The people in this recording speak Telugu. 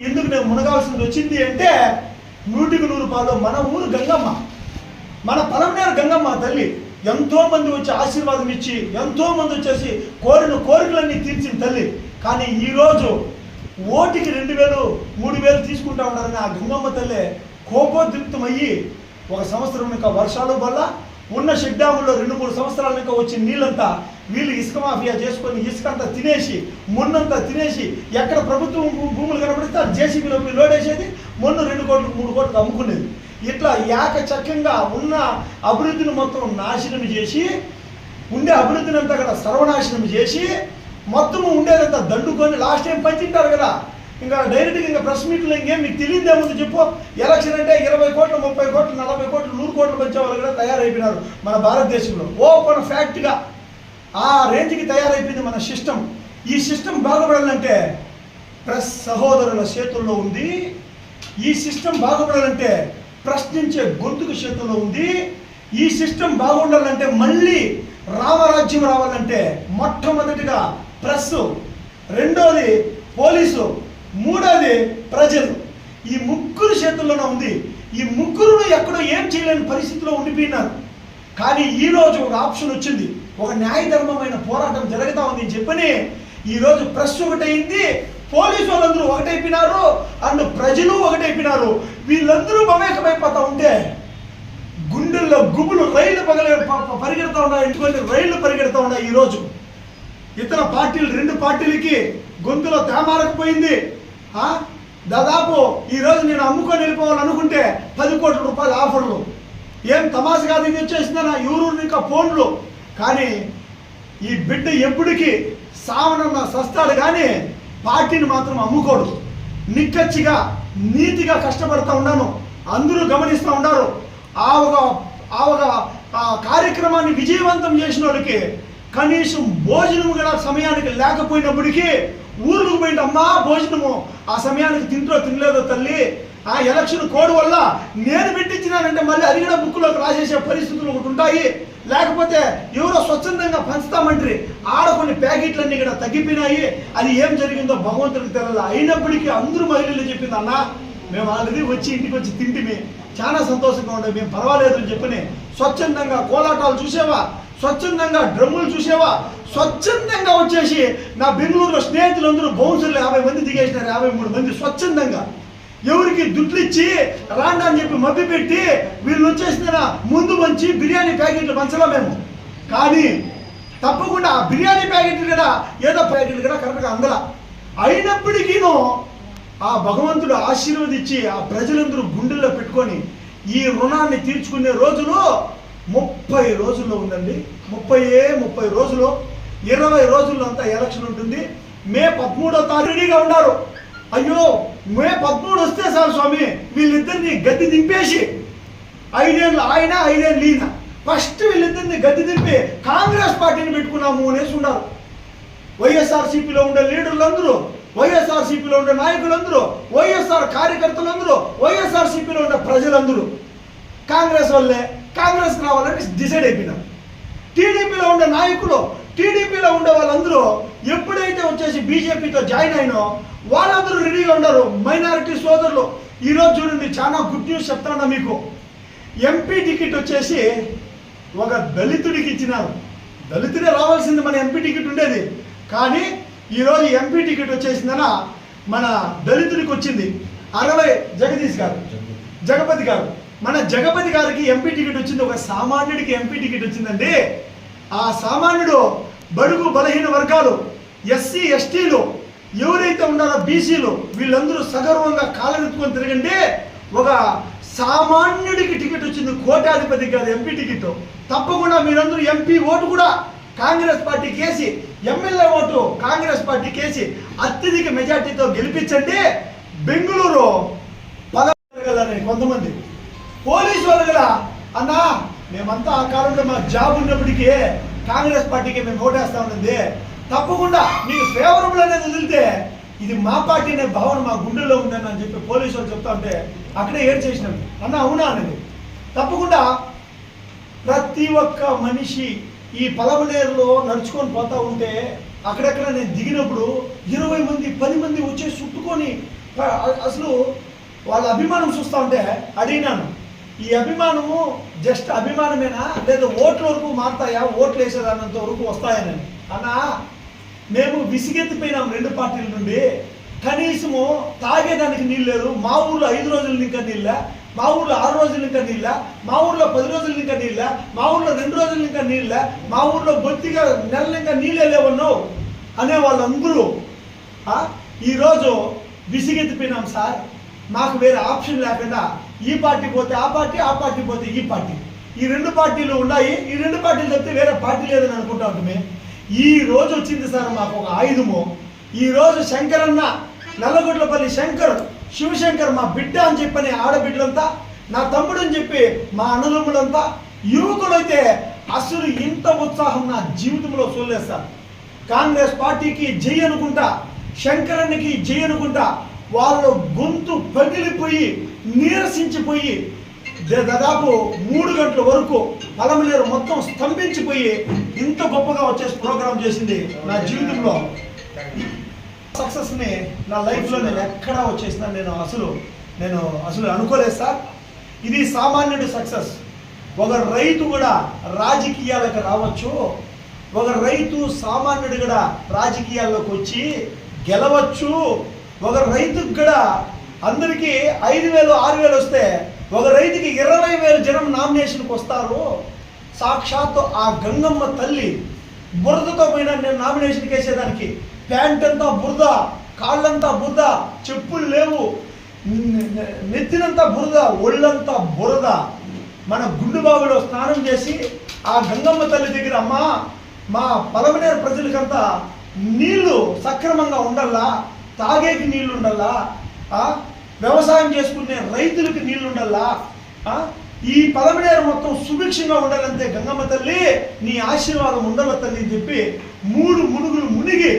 ఎందుకు నేను మునగాల్సింది వచ్చింది అంటే నూటికి నూరు పాలు. మన ఊరు గంగమ్మ. మన పలమనేరు గంగమ్మ తల్లి ఎంతో మంది వచ్చి ఆశీర్వాదం ఇచ్చి ఎంతో మంది వచ్చేసి కోరిన కోరికలన్నీ తీర్చిన తల్లి. కానీ ఈ రోజు ఓటికి రెండు వేలు మూడు వేలు తీసుకుంటా ఉన్నారని ఆ గంగమ్మ తల్లి కోపోద్రిక్తమయ్యి ఒక సంవత్సరం ఇంకా వర్షాలు వల్ల ఉన్న షెడ్డాముల్లో రెండు మూడు సంవత్సరాల ఇంకా వచ్చిన నీళ్ళంతా వీళ్ళు ఇసుక మాఫియా చేసుకొని ఇసుక అంతా తినేసి మొన్నంతా తినేసి ఎక్కడ ప్రభుత్వం భూములు కనబడితే అది జేసీబీలో లోడేసేది మొన్న రెండు కోట్లు మూడు కోట్లు అమ్ముకునేది. ఇట్లా ఏకచక్యంగా ఉన్న అభివృద్ధిని మొత్తం నాశనం చేసి ఉండే అభివృద్ధిని అంతా కూడా సర్వనాశనం చేసి మొత్తము ఉండేదంతా దండుకొని లాస్ట్ టైం పంచింటారు కదా? ఇంకా డైరెక్ట్గా ఇంకా ప్రెస్ మీట్లో ఇంకేం మీకు తెలియదేముంది చెప్పు. ఎలక్షన్ అంటే ఇరవై కోట్లు ముప్పై కోట్లు నలభై కోట్లు నూరు కోట్లు పంచే వాళ్ళు కూడా తయారైపోయినారు మన భారతదేశంలో. ఓపెన్ ఫ్యాక్ట్గా ఆ రేంజ్కి తయారైపోయింది మన సిస్టమ్. ఈ సిస్టమ్ బాగుపడాలంటే ప్రెస్ సహోదరుల చేతుల్లో ఉంది. ఈ సిస్టమ్ బాగుపడాలంటే ప్రశ్నించే గొంతుకు చేతుల్లో ఉంది. ఈ సిస్టమ్ బాగుండాలంటే మళ్ళీ రామరాజ్యం రావాలంటే మొట్టమొదటిగా ప్రెస్ రెండోది పోలీసు మూడోది ప్రజలు. ఈ ముగ్గురు చేతుల్లోనే ఉంది. ఈ ముగ్గురును ఎక్కడో ఏం చేయలేని పరిస్థితిలో ఉండిపోయినారు. కానీ ఈ రోజు ఒక ఆప్షన్ వచ్చింది. ఒక న్యాయధర్మమైన పోరాటం జరుగుతా ఉంది అని చెప్పని ఈరోజు ప్రెస్ ఒకటైంది పోలీసు వాళ్ళందరూ ఒకటైపోయినారు అండ్ ప్రజలు ఒకటైపోయినారు. వీళ్ళందరూ మమేకమైపోతా ఉంటే గుండెల్లో గుబులు రైళ్ళు పగల పరిగెడతా ఉన్నాయి ఎందుకంటే రైళ్ళు పరిగెడతా ఉన్నాయి ఈరోజు. ఇతర పార్టీలు రెండు పార్టీలకి గొంతులో తేమారకపోయింది. దాదాపు ఈరోజు నేను అమ్ముకొని వెళ్ళిపోవాలనుకుంటే పది కోట్ల రూపాయల ఆఫర్లు. ఏం తమాష కాదు ఇది వచ్చేసిందన్న ఎవరు ఇంకా ఫోన్లు. కానీ ఈ బిడ్డ ఎప్పటికీ సావనన్న సస్తాడు కానీ పార్టీని మాత్రం అమ్ముకోడు. నిక్కచ్చిగా నీతిగా కష్టపడతా ఉన్నాను. అందరూ గమనిస్తూ ఉన్నారు. ఆ ఒక ఆ ఒక కార్యక్రమాన్ని విజయవంతం చేసిన వాళ్ళకి కనీసం భోజనం కూడా సమయానికి లేకపోయినప్పటికీ ఊరుకు పోయింది అమ్మా భోజనము. ఆ సమయానికి తింటో తినలేదో తల్లి. ఆ ఎలక్షన్ కోడ్ వల్ల నేను పెట్టించినానంటే మళ్ళీ అది కూడా బుక్లోకి రాసేసే పరిస్థితులు ఒకటి ఉంటాయి. లేకపోతే ఎవరో స్వచ్ఛందంగా పంచుతామంటారు ఆడ కొన్ని ప్యాకెట్లన్నీ ఇక్కడ తగ్గిపోయినాయి. అది ఏం జరిగిందో భగవంతుడికి తెలియదు అయినప్పటికీ అందరూ మహిళలు చెప్పింది అన్న మేము ఆల్రెడీ వచ్చి ఇంటికి వచ్చి తింటిమి. చాలా సంతోషంగా ఉండే మేము పర్వాలేదు అని చెప్పని స్వచ్ఛందంగా కోలాటాలు చూసేవా? స్వచ్ఛందంగా డ్రమ్ములు చూసేవా? స్వచ్ఛందంగా వచ్చేసి నా బెంగళూరులో స్నేహితులందరూ బౌన్సర్లు యాభై మంది దిగేసినారు యాభై మూడు మంది స్వచ్ఛందంగా. ఎవరికి దుడ్లు ఇచ్చి రాండా అని చెప్పి మభ్య పెట్టి వీళ్ళు వచ్చేసిన ముందు మంచి బిర్యానీ ప్యాకెట్లు పంచలా మేము? కానీ తప్పకుండా ఆ బిర్యానీ ప్యాకెట్లు కూడా ఏదో ప్యాకెట్లు కూడా కరెక్ట్గా అందల. అయినప్పటికీను ఆ భగవంతుడు ఆశీర్వదించి ఆ ప్రజలందరూ గుండెల్లో పెట్టుకొని ఈ రుణాన్ని తీర్చుకునే రోజులు ముప్పై రోజుల్లో ఉందండి. ముప్పై ముప్పై రోజులు ఇరవై రోజుల్లో అంతా ఎలక్షన్ ఉంటుంది. మే పదమూడో తారీఖు రెడీగా ఉన్నారు అయ్యో మే పదమూడు వస్తే సార్ స్వామి వీళ్ళిద్దరిని గద్దె దింపేసి ఐదేళ్ళు ఆయన ఐదేళ్ళు ఈయన. ఫస్ట్ వీళ్ళిద్దరిని గద్దె దింపి కాంగ్రెస్ పార్టీని పెట్టుకున్నాము అనేసి ఉన్నారు వైఎస్ఆర్సీపీలో ఉండే లీడర్లందరూ వైఎస్ఆర్సీపీలో ఉండే నాయకులందరూ వైఎస్ఆర్ కార్యకర్తలందరూ వైఎస్ఆర్సీపీలో ఉండే ప్రజలందరూ కాంగ్రెస్ వల్లే కాంగ్రెస్ రావాలని డిసైడ్ అయిపోయినారు. టీడీపీలో ఉండే నాయకులు టీడీపీలో ఉండే వాళ్ళందరూ ఎప్పుడైతే వచ్చేసి బీజేపీతో జాయిన్ అయినో వాళ్ళందరూ రెడీగా ఉన్నారు. మైనారిటీ సోదరులు ఈరోజు చూడండి చాలా గుడ్ న్యూస్ చెప్తాను మీకు. ఎంపీ టికెట్ వచ్చేసి ఒక దళితుడికి ఇచ్చినారు. దళితుడే రావాల్సింది మన ఎంపీ టికెట్ ఉండేది. కానీ ఈరోజు ఎంపీ టికెట్ వచ్చేసిందన మన దళితుడికి వచ్చింది. అరవై జగదీష్ గారు జగపతి గారు. మన జగపతి గారికి ఎంపీ టికెట్ వచ్చింది ఒక సామాన్యుడికి ఎంపీ టికెట్ వచ్చిందండి. ఆ సామాన్యుడు బడుగు బలహీన వర్గాలు ఎస్సీ ఎస్టీలు ఎవరైతే ఉన్నారో బీసీలు వీళ్ళందరూ సగర్వంగా కాలనెత్తుకొని తిరగండి. ఒక సామాన్యుడికి టికెట్ వచ్చింది కోటాధిపతికి కాదు ఎంపీ టికెట్. తప్పకుండా మీరందరూ ఎంపీ ఓటు కూడా కాంగ్రెస్ పార్టీ కేసి ఎమ్మెల్యే ఓటు కాంగ్రెస్ పార్టీ కేసి అత్యధిక మెజార్టీతో గెలిపించండి. బెంగళూరు అన్నా మేమంతా ఆ కాలంలో మా జాబ్ ఉన్నప్పటికీ కాంగ్రెస్ పార్టీకి మేము ఓటేస్తా ఉన్నది. తప్పకుండా మీకు ఫేవరబుల్ అనేది వదిలితే ఇది మా పార్టీ అనే భావన మా గుండెల్లో ఉందని అని చెప్పి పోలీసు వాళ్ళు చెప్తా ఉంటే అక్కడే ఏం చేసినాం. అన్న అవునా అనేది? తప్పకుండా ప్రతి ఒక్క మనిషి ఈ పలమనేరులో నడుచుకొని పోతా ఉంటే అక్కడెక్కడ నేను దిగినప్పుడు ఇరవై మంది పది మంది వచ్చి చుట్టుకొని అసలు వాళ్ళ అభిమానం చూస్తూ ఉంటే అడిగినాను. ఈ అభిమానము జస్ట్ అభిమానమేనా? లేదా ఓట్ల వరకు మారుతాయా? ఓట్లు వేసేదానంత వరకు వస్తాయని. అన్నా మేము విసిగెత్తిపోయినాం రెండు పార్టీల నుండి. కనీసము తాగేదానికి నీళ్ళు లేరు. మా ఊర్లో ఐదు రోజులు ఇంకా నీళ్ళ మా ఊర్లో ఆరు రోజులు ఇంకా నీళ్ళ మా ఊర్లో పది రోజులు ఇంకా నీళ్ళ మా ఊర్లో రెండు రోజులు ఇంకా నీళ్ళ మా ఊర్లో బొత్తిగా నెలలు ఇంకా నీళ్ళే లేవన్నావు అనే వాళ్ళందరూ ఈరోజు విసిగెత్తిపోయినాం సార్. మాకు వేరే ఆప్షన్ లేకుండా ఈ పార్టీ పోతే ఆ పార్టీ ఆ పార్టీ పోతే ఈ పార్టీ. ఈ రెండు పార్టీలు ఉన్నాయి ఈ రెండు పార్టీలు తప్పితే వేరే పార్టీ లేదని అనుకుంటా ఉంటుమే ఈ రోజు వచ్చింది సార్ మాకు ఒక ఆయుధము. ఈ రోజు శంకరన్న నల్లగొడ్లపల్లి శంకర్ శివశంకర్ మా బిడ్డ అని చెప్పని ఆడబిడ్డలంతా నా తమ్ముడు అని చెప్పి మా అన్నదమ్ములంతా యువకులైతే అసలు ఇంత ఉత్సాహం నా జీవితంలో చూడలేదు సార్. కాంగ్రెస్ పార్టీకి జై అనుకుంటా శంకరన్నకి జై అనుకుంటా వాళ్ళు గొంతు పగిలిపోయి నీరసించిపోయి దాదాపు మూడు గంటల వరకు పలమనేరు మొత్తం స్తంభించిపోయి ఇంత గొప్పగా వచ్చేసి ప్రోగ్రామ్ చేసింది నా జీవితంలో. సక్సెస్ని నా లైఫ్లో నేను ఎక్కడా వచ్చేసిన నేను అసలు నేను అసలు అనుకోలేదు సార్. ఇది సామాన్యుడి సక్సెస్. ఒక రైతు కూడా రాజకీయాలకు రావచ్చు. ఒక రైతు సామాన్యుడు కూడా రాజకీయాల్లోకి వచ్చి గెలవచ్చు. ఒక రైతుకు కూడా అందరికీ ఐదు వేలు ఆరు వేలు వస్తే ఒక రైతుకి ఇరవై వేలు జనం నామినేషన్కి వస్తారు. సాక్షాత్తు ఆ గంగమ్మ తల్లి బురదతో పోయినా నేను నామినేషన్కి వేసేదానికి. ప్యాంట్ అంతా బురద కాళ్ళంతా బురద చెప్పులు లేవు. నెత్తినంతా బురద ఒళ్ళంతా బురద. మన గుండు బావిలో స్నానం చేసి ఆ గంగమ్మ తల్లి దగ్గర అమ్మా మా పలమనేరు ప్రజలకంతా నీళ్ళు సక్రమంగా ఉండల్లా తాగేకి నీళ్ళుండల్లా? ఆ, వ్యవసాయం చేసుకునే రైతులకి నీళ్ళుండల్లా? ఆ, ఈ పలమనేరు మొత్తం సుభిక్షంగా ఉండాలంటే గంగమ్మ తల్లి నీ ఆశీర్వాదం ఉండాల తల్లి అని చెప్పి మూడు మునుగులు మునిగి